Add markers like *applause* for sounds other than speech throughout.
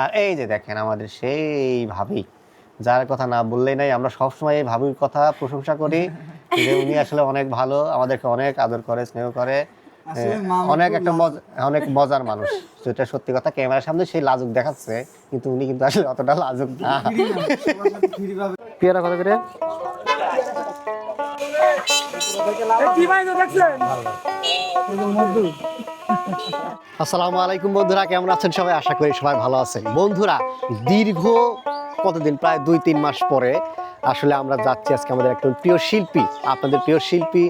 আর এই যে দেখেন আমাদের সেই ভাবি যার কথা না বললেই নাই আমরা সবসময় এই ভাবির কথা প্রশংসা করি যে উনি আসলে অনেক ভালো আমাদেরকে অনেক আদর করে স্নেহ করে। অনেক একটা মজা অনেক মজার মানুষ যেটা সত্যি কথা ক্যামেরার সামনে সেই লাজুক দেখাচ্ছে কিন্তু উনি কিন্তু আসলে অতটা লাজুক না। পেয়ারা কত করে? এই যে মধু, আসসালামু আলাইকুম বন্ধুরা, কেমন আছেন সবাই? আশা করি সবাই ভালো আছেন। বন্ধুরা, দীর্ঘ কতদিন? প্রায় দুই তিন মাস পরে আসলে আমরা যাচ্ছি আজকে আমাদের একজন প্রিয় শিল্পী, আপনাদের প্রিয় শিল্পী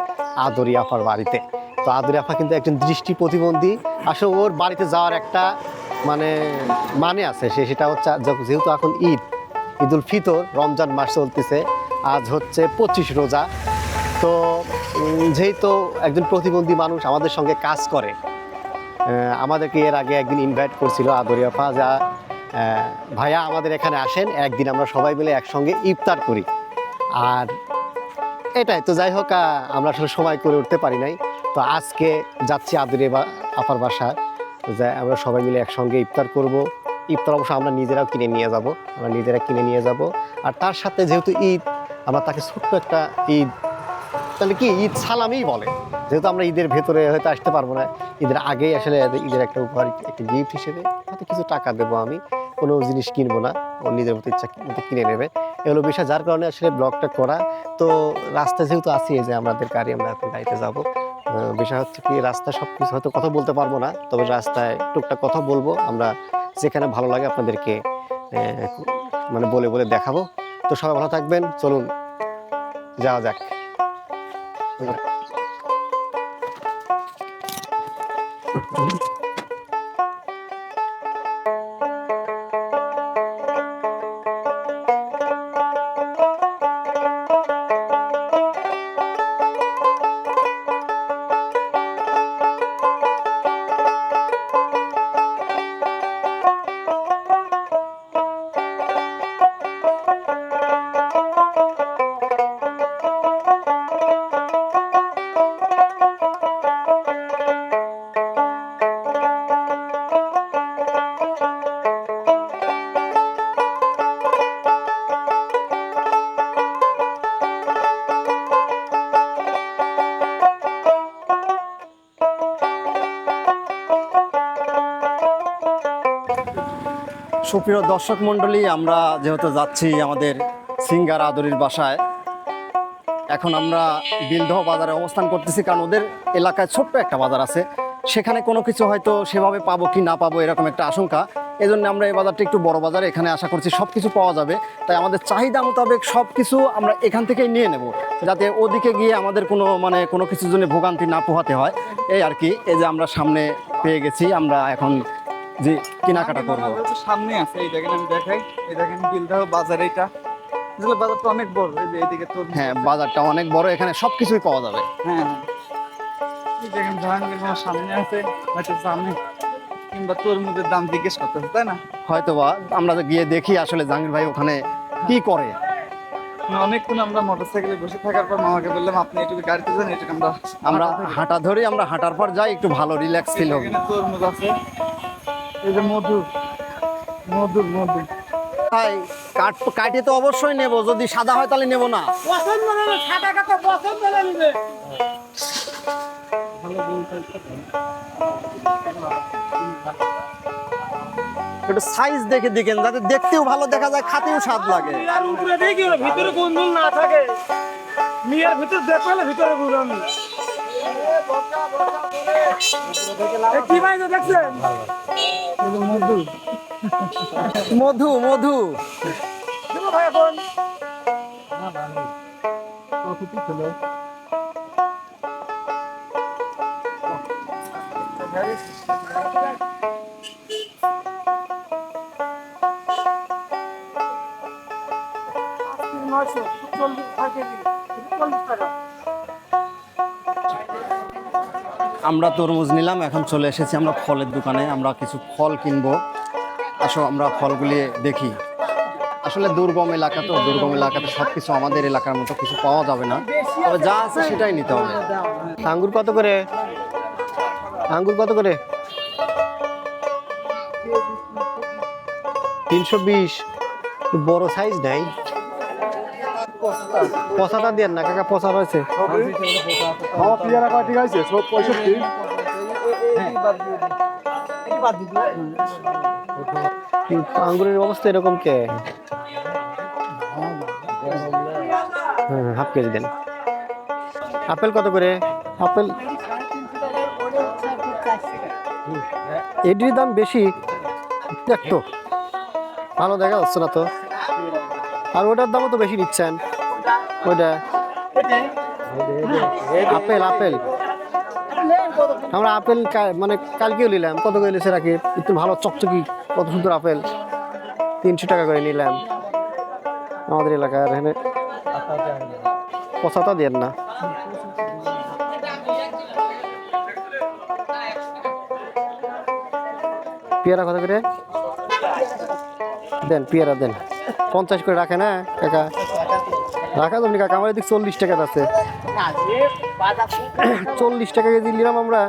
আদরি আফার বাড়িতে। তো আদরি আফা কিন্তু একজন দৃষ্টি প্রতিবন্ধী। আসলে ওর বাড়িতে যাওয়ার একটা মানে মানে আছে সে, সেটা হচ্ছে যেহেতু এখন ঈদ, ঈদুল ফিতর, রমজান মাস চলতেছে, আজ হচ্ছে পঁচিশ রোজা। তো যেহেতু একজন প্রতিবন্ধী মানুষ আমাদের সঙ্গে কাজ করে আমাদেরকে এর আগে একদিন ইনভাইট করছিল আদরিয়াফা যা ভাইয়া আমাদের এখানে আসেন, একদিন আমরা সবাই মিলে একসঙ্গে ইফতার করি। আর এটাই তো যাই হোক আমরা আসলে সময় করে উঠতে পারি নাই। তো আজকে যাচ্ছি আদরে বা আপার বাসা যাই আমরা সবাই মিলে একসঙ্গে ইফতার করব। ইফতার অবশ্য আমরা নিজেরাও কিনে নিয়ে যাব। আমরা নিজেরা কিনে নিয়ে যাব। আর তার সাথে যেহেতু ঈদ, আমরা তাকে ছোট্ট একটা ঈদ, তাহলে কি ঈদ সালামই বলে। যেহেতু আমরা ঈদের ভেতরে হয়তো আসতে পারব না, ঈদের আগেই আসলে ঈদের একটা উপহার, একটা গিফট হিসেবে হয়তো কিছু টাকা দেবো আমি, কোনো জিনিস কিনবো না, ও নিজের মতো ইচ্ছা মতো কিনে নেবে। এগুলো বিষয়, যার কারণে আসলে ব্লগটা করা। তো রাস্তা যেহেতু আছি যে আমাদের গাড়ি, আমরা এখন গাড়িতে যাব। বিষয় হচ্ছে কি রাস্তা সব কিছু হয়তো কথা বলতে পারব না, তবে রাস্তায় টুকটাক কথা বলব। আমরা যেখানে ভালো লাগে আপনাদেরকে মানে বলে বলে দেখাবো। তো সবাই ভালো থাকবেন, চলুন, যাওয়া যাক। Mm-hmm. সুপ্রিয় দর্শক মণ্ডলী, আমরা যেহেতু যাচ্ছি আমাদের সিঙ্গার আদরির বাসায়, এখন আমরা বিলদহ বাজারে অবস্থান করতেছি কারণ ওদের এলাকায় ছোট্ট একটা বাজার আছে। সেখানে কোনো কিছু হয়তো সেভাবে পাবো কি না পাবো এরকম একটা আশঙ্কা। এই জন্য আমরা এই বাজারটা একটু বড় বাজার এখানে আশা করছি সব কিছু পাওয়া যাবে। তাই আমাদের চাহিদা মোতাবেক সব কিছু আমরা এখান থেকেই নিয়ে নেব, যাতে ওদিকে গিয়ে আমাদের কোনো মানে কোনো কিছুর জন্য ভোগান্তি না পোহাতে হয়। এই আর কি, এই যে আমরা সামনে পেয়ে গেছি, আমরা এখন যে কেনাকাটা করব। সামনে আছে এই দেখেন আমি দেখাই। এই দেখেন বিলদাহ বাজার এইটা। আসলে বাজারটা অনেক বড় এই যে এদিকে তোর হ্যাঁ বাজারটা অনেক বড় এখানে সব কিছুই পাওয়া যাবে। হ্যাঁ হ্যাঁ। এই দেখেন জাহাঙ্গীর আমার সামনে আছে হয়তো সামনে কিংবা তরমুজের দাম জিজ্ঞেস করতেছে তাই না? হয়তো বা আমরা যে গিয়ে দেখি আসলে জাহাঙ্গীর ভাই ওখানে কি করে। অনেকক্ষণ আমরা মোটরসাইকেলে বসে থাকার পর মামাকে বললাম আপনি একটু গাড়িতে যান এটা আমরা আমরা হাঁটা ধরি। আমরা হাঁটার পর যাই একটু ভালো রিল্যাক্স ফিল হবে। তরমুজ আছে। এই যে মধু মধু মধু ভাই কাট কাটে তো অবশ্যই নেব যদি সাদা হয় তাহলে নেব না। পছন্দ নেবে সাদা কাটা পছন্দ নেবে। একটু সাইজ দেখে দিকেন যাতে দেখতেও ভালো দেখা যায় খাতেও স্বাদ লাগে। মিয়ার উপরে দেখি ভিতরে গন্ডল না থাকে। মিয়ার ভিতরে দেখলে ভিতরে কি ভাই দেখছেন? মধু মধু। মধু ভাই এখন। নয়শো চল্লিশ টাকা। আমরা তরমুজ নিলাম, এখন চলে এসেছি আমরা ফলের দোকানে, আমরা কিছু ফল কিনবো। আসো আমরা ফলগুলি দেখি। আসলে দুর্গম এলাকা তো, দুর্গম এলাকাতে সব কিছু আমাদের এলাকার মতো কিছু পাওয়া যাবে না। তবে যা আছে সেটাই নিতে হবে। আঙ্গুর কত করে? আঙ্গুর কত করে? তিনশো বিশ। বড় সাইজ নাই পচাটা দেন না কাকা পচা রয়েছে আমার পেয়ারা কয়টি গাইছে সব পঁয়ষট্টি। আঙ্গুরের অবস্থা এরকম কে? হ্যাঁ হাফ কেজি দেন। আপেল কত করে? আপেল? এটির দাম বেশি? দেখ তো। ভালো দেখা যাচ্ছে না তো। আর ওটার দামও তো বেশি নিচ্ছেন। ওইটা আপেল আপেল আমরা আপেল মানে কালকেও নিলাম। কত করে নিচ্ছে রাখি একটু ভালো চকচকি, কত সুন্দর আপেল তিনশো টাকা করে নিলাম। আমাদের এলাকায় আর এখানে পচাটা দেন না। পেয়ারা কত করে? দেন, পেয়ারা দেন। পঞ্চাশ করে রাখে না কাকা রাখা তুমি কাকা আমার এদিক চল্লিশ টাকা আছে চল্লিশ টাকা কেজি নিলাম আমরা।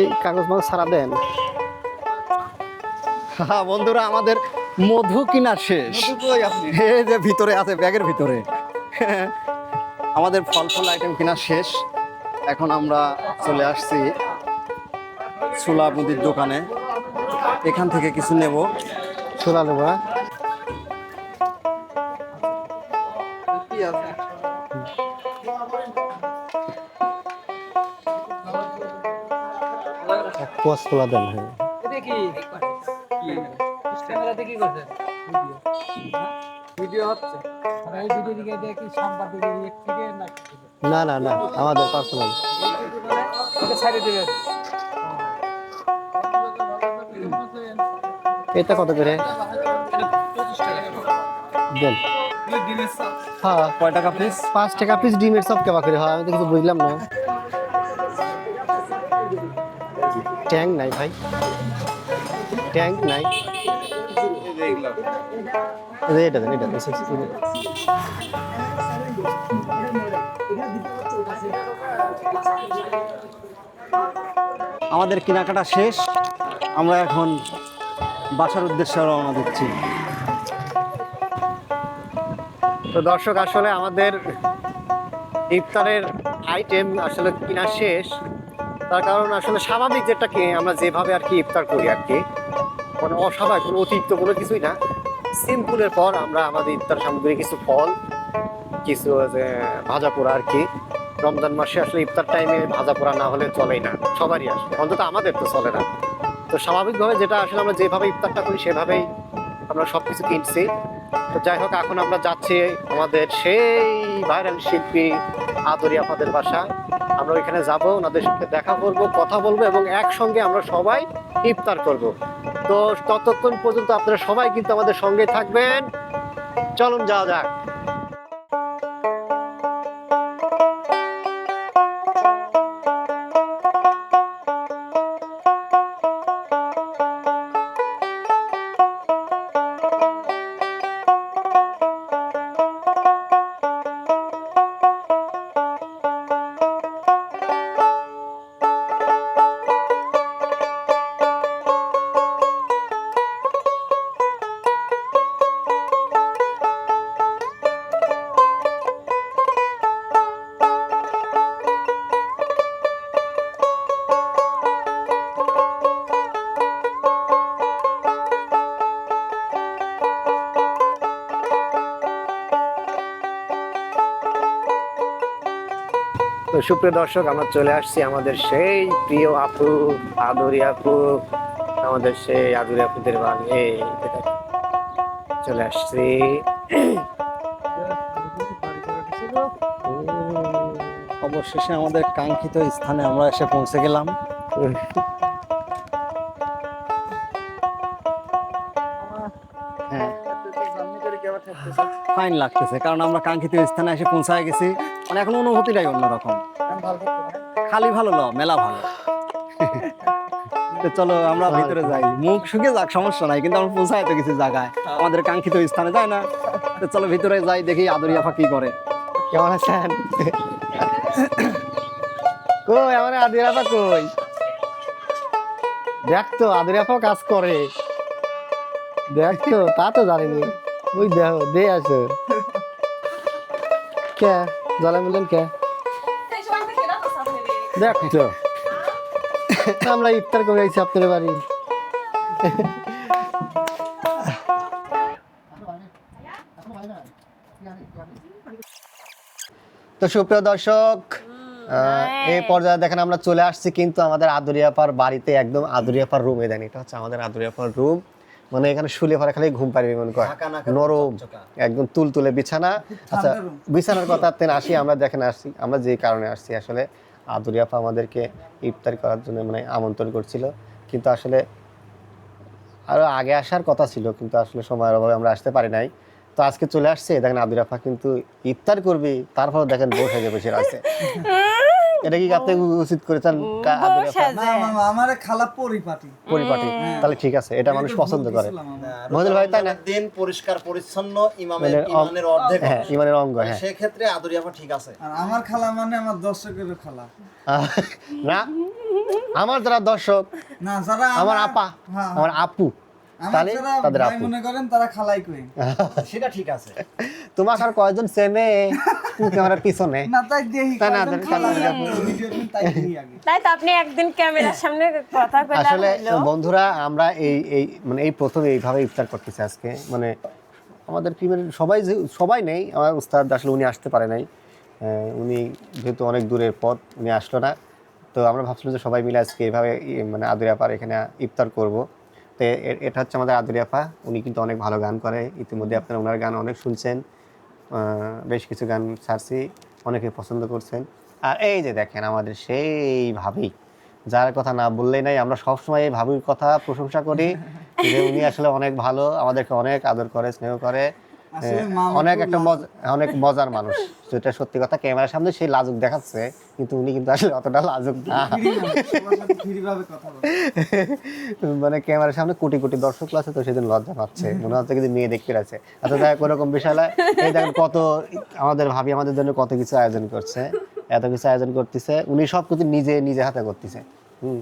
এই কাগজ মাগজ সারা দেন। হ্যাঁ বন্ধুরা আমাদের মধু কিনা শেষ। এই যে ভিতরে আছে ব্যাগের ভিতরে। আমাদের ফল ফল আইটেম কিনা শেষ। এখন আমরা চলে আসছি সুলা মুদির দোকানে। এখান থেকে কিছু নেব। নেব হ্যাঁ? কি এক পোয়াশ ছোলা দেন হ্যাঁ। না না না আমাদের পার্সোনাল এটা কত করে? দেন হ্যাঁ। কয় টাকা পিস পাঁচ টাকা পিস ডিমের সব কেবা করে? হয় আমি কিছু বুঝলাম না। ট্যাঙ্ক নাই ভাই। ট্যাঙ্ক নাই। এটা দেন এটা দেন, আমাদের কেনাকাটা শেষ। আমরা এখন বাসার উদ্দেশ্যে রওনা দিচ্ছি। তো দর্শক, আসলে আমাদের ইফতারের আইটেম আসলে কিনা শেষ। তার কারণ আসলে স্বাভাবিক যেটা কি, আমরা যেভাবে আর কি ইফতার করি আর কি কোনো অস্বাভাবিক, কোনো অতিরিক্ত কোনো কিছুই না। সিম্পলের পর আমরা আমাদের ইফতার সামগ্রী, কিছু ফল, কিছু ভাজা পোড়া আর কি। রমজান মাসে আসলে ইফতার টাইমে ভাজা পোড়া না হলে চলেই না, সবারই আসলে অন্তত আমাদের তো চলে না। তো স্বাভাবিকভাবে যেটা আসলে আমরা যেভাবে ইফতারটা করি, সেভাবেই আমরা সব কিছু কিনছি। তো যাই হোক, এখন আমরা যাচ্ছি আমাদের সেই ভাইরাল শিল্পী আদরি আপাদের বাসা। আমরা ওইখানে যাব, ওনাদের সাথে দেখা করব, কথা বলব এবং একসঙ্গে আমরা সবাই ইফতার করব। তো ততক্ষণ পর্যন্ত আপনারা সবাই কিন্তু আমাদের সঙ্গে থাকবেন। চলুন যাওয়া যাক। তো সুপ্রিয় দর্শক আমরা চলে আসছি আমাদের সেই প্রিয় আপু আদরি আপু আমাদের সেই আদরি আপুদের বাড়ি চলে আসছি। অবশেষে আমাদের কাঙ্ক্ষিত স্থানে আমরা এসে পৌঁছে গেলাম। হ্যাঁ। ফাইন লাগতেছে কারণ আমরা কাঙ্ক্ষিত স্থানে এসে পৌঁছায় গেছি। মানে এখন অনুভূতিটাই অন্যরকম। খালি ভালো ল মেলা ভালো। চলো আমরা ভিতরে যাই। মুখ শুকে যাক সমস্যা নাই কিন্তু আমরা পৌঁছায় তো কিছু জায়গায়। আমাদের কাঙ্ক্ষিত স্থানে যায় না? তো চলো ভিতরে যাই দেখি আদরি আফা কি করে। কেমন আছেন? কই আমার আদির আপা কই? দেখ তো আদুরি আপাও কাজ করে। দেখ তো তা তো জানিনি। ওই দেখো দে আছে কে? জ্বালা মিলেন কে? দেখ। তো। আমরা ইফতার করে আইছি আপনার বাড়ি। তো সুপ্রিয় দর্শক আহ, এই পর্যায়ে দেখেন আমরা চলে আসছি কিন্তু আমাদের আদুরিয়াপার বাড়িতে একদম আদুরিয়াপার রুমে দেন এটা হচ্ছে আমাদের আদুরিয়াপার রুম মানে এখানে শুলে পরে খালি ঘুম পারবি মনে করে। নরম। একদম তুলতুলে বিছানা। আচ্ছা বিছানার কথা তেন আসি আমরা দেখেন আসছি আমরা যে কারণে আসছি আসলে আদুরিয়াপা আমাদেরকে ইফতার করার জন্য মানে আমন্ত্রণ করছিল। কিন্তু আসলে আরও আগে আসার কথা ছিল কিন্তু আসলে সময়ের অভাবে আমরা আসতে পারি নাই। তো আজকে চলে আসছে দেখেন আদুরাফা কিন্তু ইফতার করবি তারপর দেখেন বসে যে বসে আছে। *laughs* এটা কি আপনি উচিত করেছেন আমারে খালা পরিপাটি। পরিপাটি। তাহলে ঠিক আছে এটা মানুষ পছন্দ করে। মহিদুল ভাই তাই না? দিন পরিষ্কার পরিচ্ছন্ন ইমামের মানে ইমানের অর্ধেক হ্যাঁ ইমানের অঙ্গ হ্যাঁ। সেক্ষেত্রে আদরিয়াপা ঠিক আছে। আর আমার খালা মানে আমার দর্শকের খালা। না আমার যারা দর্শক না যারা আমার আপা হ্যাঁ, আমার আপু তাহলে তাদের আপু। মনে করেন তারা খালাই কই? সেটা ঠিক আছে। *laughs* তোমার আর কয়জন চেনে ক্যামেরার পিছনে। না তাই দেখি তা না, তাই আপনি একদিন ক্যামেরার সামনে কথা কইলা আসলে বন্ধুরা আমরা এই এই মানে এই প্রথম এইভাবে ইফতার করতেছি আজকে। মানে আমাদের টিমের সবাই যে- সবাই নেই। আমার উস্তাদ আসলে উনি আসতে পারে নাই। উনি যেহেতু অনেক দূরের পথ উনি আসলো না। তো আমরা ভাবছিলাম যে সবাই মিলে আজকে এইভাবে মানে আদুরিয়াপার এখানে ইফতার করব। তো এটা হচ্ছে আমাদের আদুরিয়াপা উনি কিন্তু অনেক ভালো গান করে। ইতিমধ্যে আপনারা ওনার গান অনেক শুনছেন। বেশ কিছু গান ছাড়ছি অনেকে পছন্দ করছেন। আর এই যে দেখেন আমাদের সেই ভাবি যার কথা না বললেই নাই আমরা সবসময় এই ভাবির কথা প্রশংসা করি। *laughs* যে উনি আসলে অনেক ভালো আমাদেরকে অনেক আদর করে স্নেহ করে। অনেক একটা মজা অনেক মজার মানুষ। যেটা সত্যি কথা ক্যামেরার সামনে সেই লাজুক দেখাচ্ছে কিন্তু উনি কিন্তু আসলে অতটা লাজুক না। মানে ক্যামেরার সামনে কোটি কোটি দর্শক আছে তো সেদিন লজ্জা পাচ্ছে। মনে হচ্ছে কিন্তু মেয়ে দেখতে আছে আচ্ছা যাই হোক, ওরকম বিষয়। এই দেখেন কত আমাদের ভাবি আমাদের জন্য কত কিছু আয়োজন করছে এত কিছু আয়োজন করতেছে। উনি সব কিছু নিজে নিজে হাতে করতেছে। হুম।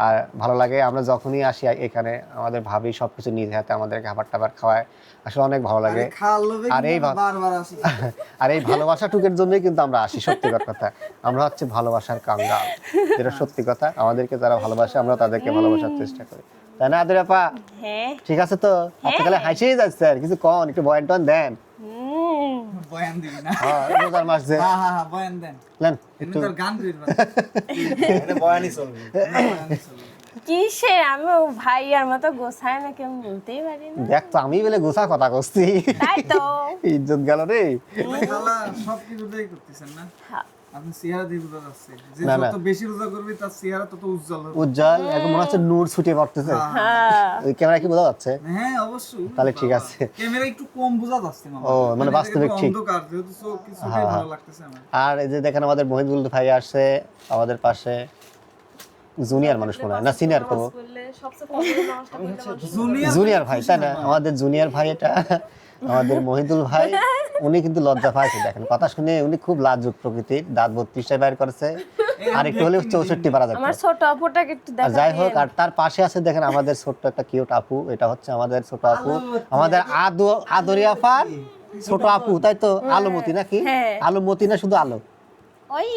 আর ভালো লাগে। আমরা যখনই আসি এখানে আমাদের ভাবি সব কিছু নিজে হাতে আমাদের খাবার টাবার খাওয়ায়। আসলে অনেক ভালো লাগে। আরে এই *laughs* আর এই ভালোবাসাটুকের জন্যই কিন্তু আমরা আসি সত্যিকার কথা। আমরা হচ্ছে ভালোবাসার কাঙ্গাল যেটা সত্যি কথা আমাদেরকে যারা ভালোবাসে আমরা তাদেরকে ভালোবাসার চেষ্টা করি। তাই না আদের আপা? হ্যাঁ। ঠিক আছে তো? আপনি খালি হাসিয়ে যাচ্ছে আর কিছু কন একটু বয়ান টন দেন। বয়ান দিবি না। হ্যাঁ রোজার মাস যে হ্যাঁ হ্যাঁ হ্যাঁ বয়ান দেন। নেন এমনি একটু। তোর গান করবা এখানে বয়ানই চলবে। কিসে আমি ও ভাইয়ার মতো গোছায় না কেউ বলতেই পারি না। দেখ তো আমি বলে গোসা কথা করছি তাই তো। ইজ্জত গেল রে। সব কিছু করতেছেন না? হ্যাঁ। আপনি চেহারা দিয়ে বোঝা যাচ্ছে। যে না, না। যত বেশি রোজা করবি তার চেহারা তত উজ্জ্বল হবে। উজ্জ্বল এখন মনে হচ্ছে নূর ছুটে পড়তেছে। হ্যাঁ। ওই ক্যামেরা কি বোঝা যাচ্ছে? হ্যাঁ অবশ্যই। তাহলে ঠিক আছে। ক্যামেরা একটু কম বোঝা যাচ্ছে ও, মানে বাস্তবিক ঠিক। অন্ধকার যেহেতু চোখ কিছুতেই হ্যাঁ, ভালো লাগতেছে আমার। আর এই যে দেখেন আমাদের মহিদুল ভাই আসছে আমাদের পাশে জুনিয়র মানুষ মনে হয়। না সিনিয়র কবো। জুনিয়র ভাই তাই না? আমাদের জুনিয়র ভাই এটা আমাদের মহিদুল ভাই *laughs* উনি কিন্তু লজ্জা পাইছে দেখেন কথা শুনে উনি খুব লাজুক প্রকৃতির দাঁত বত্রিশটায় বাইর করেছে। আর একটু হলে চৌষট্টি পারা আমার ছোট আপুটাকে একটু দেখা যাই হোক আর তার পাশে আছে দেখেন আমাদের ছোট্ট একটা কিউট আপু এটা হচ্ছে আমাদের ছোট আপু। আমাদের আদো আদরিয়া ফার ছোট আপু তাই তো? আলোমতি নাকি? হ্যাঁ। আলোমতি না শুধু আলো? ওই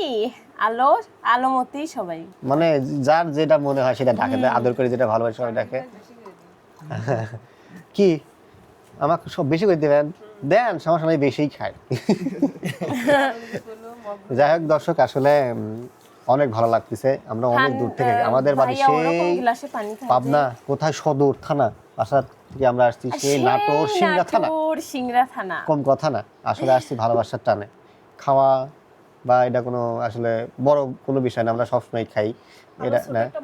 আলো আলোমতি সবাই। মানে যার যেটা মনে হয় সেটা ডাকে আদর করে যেটা ভালোবাসে সবাই ডাকে। *laughs* কি? আমাকে সব বেশি করে দেবেন। দেন সমস্যা নাই বেশিই খায়। *laughs* যাই হোক দর্শক আসলে অনেক ভালো লাগতেছে। আমরা অনেক দূর থেকে আমাদের বাড়ি সেই পাবনা কোথায়? সদর থানা। বাসা থেকে আমরা আসছি সেই নাটোর সিংড়া থানা। সিংড়া থানা। কম কথা না। আসলে আসছি ভালোবাসার টানে। খাওয়া বা এটা কোনো আসলে বড় কোনো বিষয় না আমরা সবসময় খাই। এটা না একটা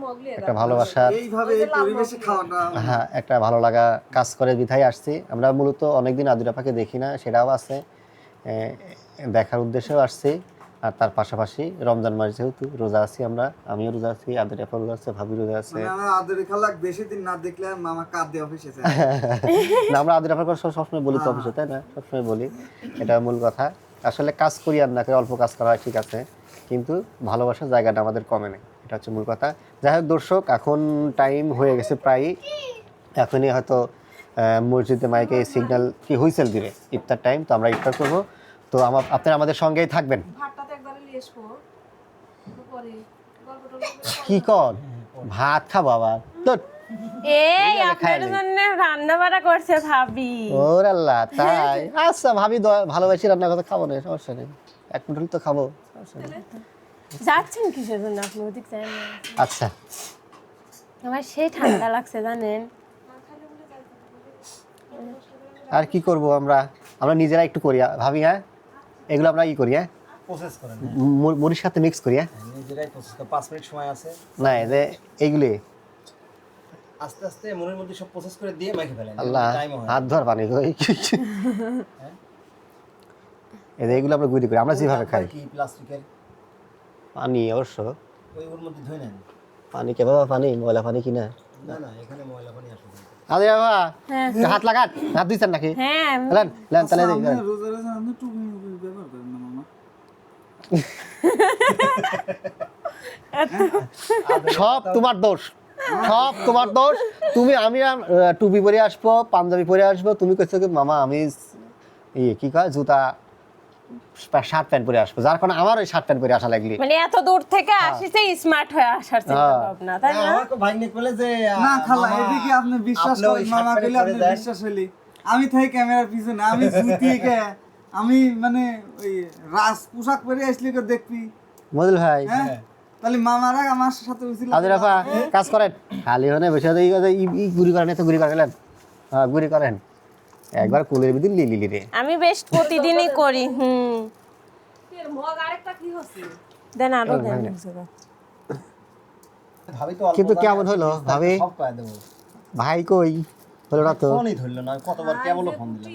খাওয়াটা হ্যাঁ একটা ভালো লাগা কাজ করে বিধায় আসছি। আমরা মূলত অনেকদিন আদুরাপাকে দেখি না সেটাও আছে। দেখার উদ্দেশ্যেও আসছি। আর তার পাশাপাশি রমজান মাস যেহেতু রোজা আছি আমরা আমিও রোজা আছি আদুরাপা রোজা আছে ভাবি রোজা আছে। মানে আমার বেশি দিন না দেখলে মামা কাঁদে অফিসে *laughs* না আমরা কথা সব- সবসময় বলি তো অফিসে তাই না? সবসময় বলি। এটা মূল কথা। আসলে কাজ করি আর না করে অল্প কাজ করা হয় ঠিক আছে। কিন্তু ভালোবাসার জায়গাটা আমাদের কমে নেই এটা হচ্ছে মূল কথা। যাই হোক দর্শক এখন টাইম হয়ে গেছে প্রায় এখনই হয়তো মসজিদে মাইকে সিগন্যাল কি হুইসেল দিবে ইফতার টাইম তো আমরা ইফতার করব। তো আমার আপনারা আমাদের সঙ্গেই থাকবেন। কি কর? ভাত খাব আবার। তো এই আপনার জন্য রান্না বাড়া করছে ভাবি। ওর আল্লাহ তাই? আচ্ছা ভাবি ভালোবাসি রান্না কথা খাব না সমস্যা নেই। এক মিনিট তো খাব যাচ্ছেন কিসের জন্য আপনি? ওদিক যাই আচ্ছা। আমার সেই ঠান্ডা লাগছে জানেন। আর কি করব আমরা? আমরা নিজেরা একটু করি ভাবি হ্যাঁ? এগুলো আমরা কি করি হ্যাঁ? প্রসেস করেন মু- মুড়ির সাথে মিক্স করি হ্যাঁ? নিজেরাই প্রসেস করে পাঁচ মিনিট সময় আছে। না এই যে এইগুলি। আস্তে আস্তে মনের মধ্যে সব প্রসেস করে দিয়ে মাইকে ফেলেন। আল্লাহ হাত ধর পানি কই এই যে এইগুলো আমরা গুড়ি করি আমরা যেভাবে খাই। কি প্লাস্টিকের পানি অবশ্য। ওই ওর মধ্যে ধুই নেন। পানি কে বাবা পানি? ময়লা পানি কিনা? না না এখানে ময়লা পানি আসবে আরে বাবা হাত লাগান। হাত দিচ্ছেন নাকি? হ্যাঁ লেন লেন তাহলে দিই, আপনি লেন। রোজা রোজা আপনি টুপি ব্যবহার করেন না মামা। সব তোমার দোষ। সব তোমার দোষ। তুমি আমি টুপি পরে আসব পাঞ্জাবি পরে আসব। তুমি কইছো কি মামা আমি ইয়ে কি কয় জুতা শার্ট প্যান্ট পরে আসব। যার কারণে আমার ওই শার্ট প্যান্ট পরে আসা লাগলি। মানে এত দূর থেকে আসিছে স্মার্ট হয়ে আসার চিন্তা হ্যাঁ। ভাবনা তাই না, না আমার তো ভাগ্নে বলে যে না খালা এদিকে আপনি বিশ্বাস করেন মামা কইলে আপনি বিশ্বাস হইলি আমি থাই ক্যামেরার পিছনে আমি জুতি কে আমি মানে ওই রাস পোশাক পরে আসলে কেউ দেখবি। মদিল ভাই হ্যাঁ? তাহলে মামারা আমার সাথে উচিত আদির আপা কাজ করেন। খালি হনে বসে আছে, কথা, ই- ই গুড়ি করেন এত গুড়ি করে গেলেন হ্যাঁ গুড়ি করেন। একবার কুলের ভিতর লিলি লিলি রে। আমি বেশ প্রতিদিনই করি হুম। এর মগ আরেকটা কি হচ্ছে? দেন আরও দেন। ভাবি তো কিন্তু কেমন হলো, ভাবি? সব কয়ে দেবো। ভাই কই? হলো না তো? ফোনই ধরলো না কতবার কেবল ফোন দিলাম।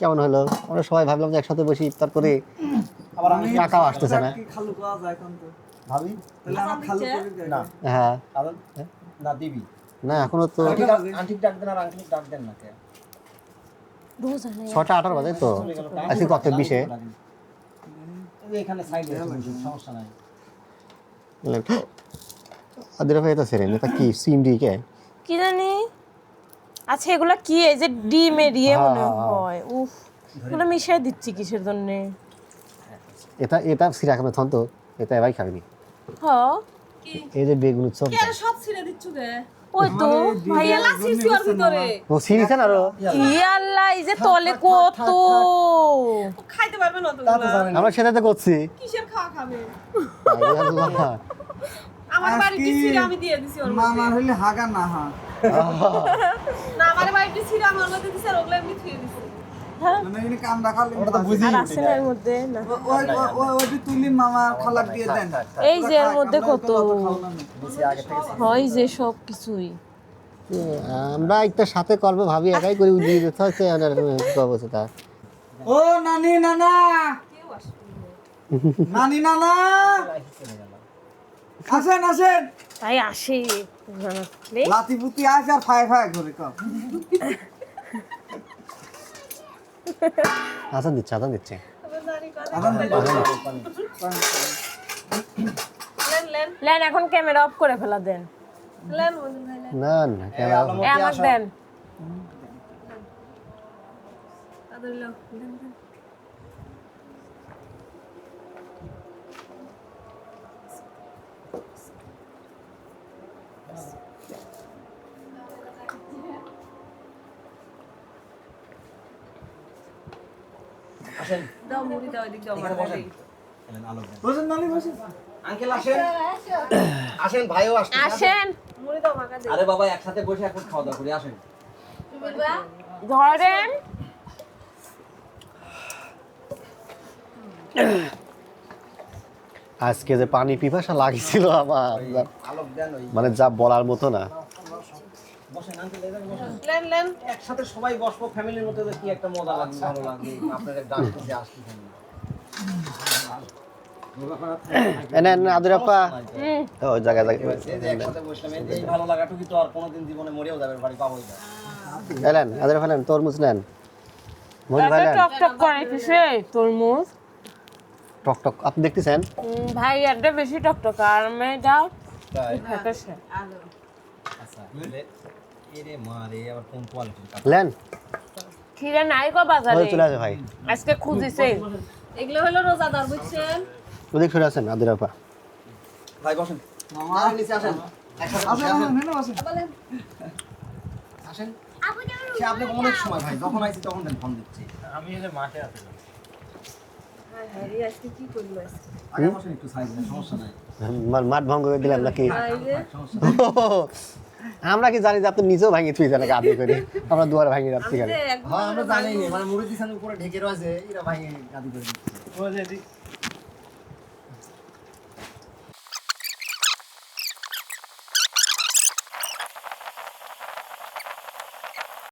কেমন হলো? আমরা সবাই ভাবলাম যে একসাথে বসে ইফতার করে আবার আমি টাকাও আসতেছে না। খালু পাওয়া যায় এখন তো। ভাবি? তাহলে আমার খালু করে দেয়। না। হ্যাঁ। কারণ না দিবি। না এখনও তো আন্টি ডাক- আন্টি ডাক দেন আর আঙ্কেল ডাক দেন না কে? ছটা আটার বাজে তো। আজকে কত বিশে? এখানে সাইডে সমস্যা নাই। আদির ভাই তো সেরেন এটা কি সিম ডি কে? কি জানি? আচ্ছা এগুলা কি? এই যে ডিমে দিয়ে হ্যাঁ, মনে হ্যাঁ, হ্যাঁ। হয়। উফ এগুলো মিশাই দিচ্ছি কিসের জন্য? এটা এটা সিরা খাবে থন তো এটা এবাই খাবি হ এই যে বেগুন সব ছিঁড়ে দিচ্ছ ওই তো ভাইয়া। সিসি ওর ভিতরে ও সিরিছেন আরও? ই এই যে তলে কত। খাইতে পারবে না তো তা তো আমরা সেটাতে করছি। কিসের খাওয়া খাবে? আল্লাহ। আমার বাড়িতে আজকে আমি দিয়ে দিছি ওর মধ্যে। মামার হইলে হাগা না হা না আমার বাড়িতে ছিঁড়ে আমার মধ্যে দিছে আর ওগুলো এমনি থুয়ে দিছি। দিয়ে এই যে এর মধ্যে কত? বেশি আগে থেকে হয় যে সব কিছুই। আমরা একটা সাথে করব ভাবি একাই করে উঠিয়ে দিতে হচ্ছে অবস্থা? ও নানি নানা! নানি নানা! আসেন আসেন। তাই আসে। জানালে লাতি পুতি আসে আর ফায় ফায় করে। কম আসান দিচ্ছে আসান দিচ্ছে। লেন এখন ক্যামেরা অফ করে ফেলা দেন। না না ক্যামেরা এ আমাকে দেন। দাও মুড়ি দাও এদিক দাও বসেন। মুড়ি। আলো দেন। বসেন নানি বসেন। আঙ্কেল আসেন। আসেন ভাইও আসেন আসেন। মুড়ি দাও মাকা দে। আরে বাবা একসাথে বসে এখন খাওয়া দাওয়া করি আসেন। ধরেন। আজকে যে পানি পিপাসা লাগিছিল আমার মানে যা বলার মতো না। বসেন আঙ্কেল এদের বসেন। লেন লেন। একসাথে সবাই বসবো ফ্যামিলির কি একটা মজা ভালো লাগবে আপনাদের *laughs* তরমুজ নেন। তরমুজ। টক টক আপনি দেখতেছেন? ভাই এটা বেশি টক টক আর মেয়েটা তাই। আচ্ছা এরে মারে আবার কোন কোয়ালিটির লেন। খিরা নাই গো বাজারে। চলে আসে ভাই। আজকে খুঁজিছে। এগুলো হলো রোজাদার বুঝছেন? ওদিক আছেন আদির আপা। ভাই বসেন। মামা। নিচে আসেন। আসেন আসেন আসেন। আসেন সে আপনি অনেক সময় ভাই যখন আইছি তখন দেন ফোন দিচ্ছি। হ্যারি আজকে কি করল আজকে? আগে বসেন একটু সাইড সমস্যা নাই। মা- মাঠ ভঙ্গ করে দিলাম নাকি? *laughs* আমরা কি জানি যে আপনি নিজেও ভাঙি থুই জানে গাদি করে? আমরা দুয়ার ভাঙি রাখতে যে একবার হ্যাঁ আমরা জানি নি মানে মুড়ি দিছেন উপরে ঢেকে রয়েছে এরা ভাঙি গাদি করে